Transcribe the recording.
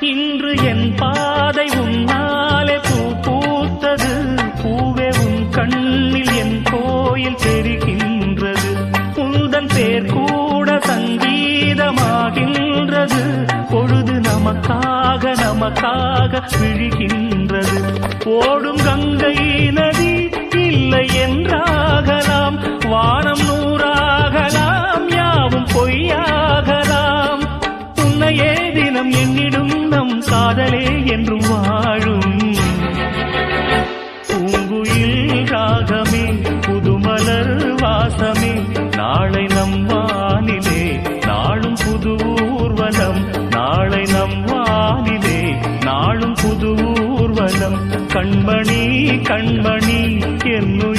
இன்று என் பாதை உன்னாலே பூ பூத்தது. பூவே உன் கண்ணில் என் கோயில் தெரிகின்றது. உந்தன் பேர் கூட சங்கீதமாகின்றது. பொழுது நமக்காக நமக்காக விழுகின்றது. ஓடும் கங்கை நதி இல்லை என்றாகலாம். வானம் நூறாகலாம் யாவும் பொய் உன்னையே என்னிடும் நம் காதலே என்றும் வாழும். பூங்குயில் ராகமே புதுமலர் வாசமே நாளை நம் வானிலே நாளும் புது ஊர்வலம் நாளை நம் வானிலே நாளும் புது ஊர்வலம். கண்மணி கண்மணி என்னும்